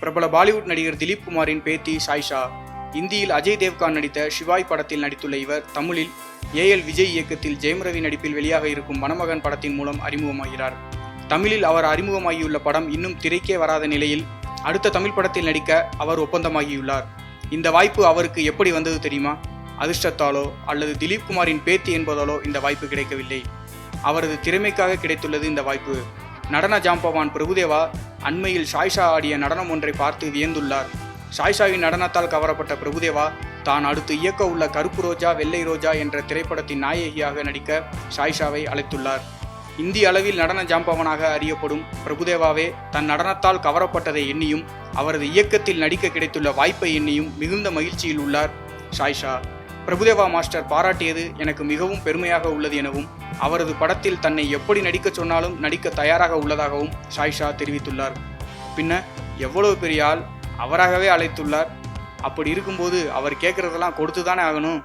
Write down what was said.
பிரபல பாலிவுட் நடிகர் திலீப் குமாரின் பேத்தி சாய்ஷா. இந்தியில் அஜய் தேவ்கான் நடித்த ஷிவாய் படத்தில் நடித்துள்ள இவர் தமிழில் ஏஎல் விஜய் இயக்கத்தில் ஜெயம் ரவி நடிப்பில் வெளியாக இருக்கும் மணமகன் படத்தின் மூலம் அறிமுகமாகிறார். தமிழில் அவர் அறிமுகமாகியுள்ள படம் இன்னும் திரைக்கே வராத நிலையில் அடுத்த தமிழ் படத்தில் நடிக்க அவர் ஒப்பந்தமாகியுள்ளார். இந்த வாய்ப்பு அவருக்கு எப்படி வந்தது தெரியுமா? அதிர்ஷ்டத்தாலோ அல்லது திலீப் குமாரின் பேத்தி என்பதாலோ இந்த வாய்ப்பு கிடைக்கவில்லை. அவரது திறமைக்காக கிடைத்துள்ளது இந்த வாய்ப்பு. நடன ஜாம்பவான் பிரபுதேவா அண்மையில் சாய்ஷா ஆடிய நடனம் ஒன்றை பார்த்து வியந்துள்ளார். சாய்ஷாவின் நடனத்தால் கவரப்பட்ட பிரபுதேவா தான் அடுத்து இயக்க உள்ள கருப்பு ரோஜா வெள்ளை ரோஜா என்ற திரைப்படத்தின் நாயகியாக நடிக்க சாய்ஷாவை அழைத்துள்ளார். இந்திய அளவில் நடன ஜாம்பவனாக அறியப்படும் பிரபுதேவாவே தன் நடனத்தால் கவரப்பட்டதை எண்ணியும் அவரது இயக்கத்தில் நடிக்க கிடைத்துள்ள வாய்ப்பை எண்ணியும் மிகுந்த மகிழ்ச்சியில் உள்ளார் சாய்ஷா. பிரபுதேவா மாஸ்டர் பாராட்டியது எனக்கு மிகவும் பெருமையாக உள்ளது எனவும் அவரது படத்தில் தன்னை எப்படி நடிக்கச் சொன்னாலும் நடிக்க தயாராக உள்ளதாகவும் ஷாய்ஷா தெரிவித்துள்ளார். பின்ன எவ்வளவு பெரிய ஆள் அவராகவே அழைத்துள்ளார். அப்படி இருக்கும்போது அவர் கேட்குறதெல்லாம் கொடுத்து தானே ஆகணும்.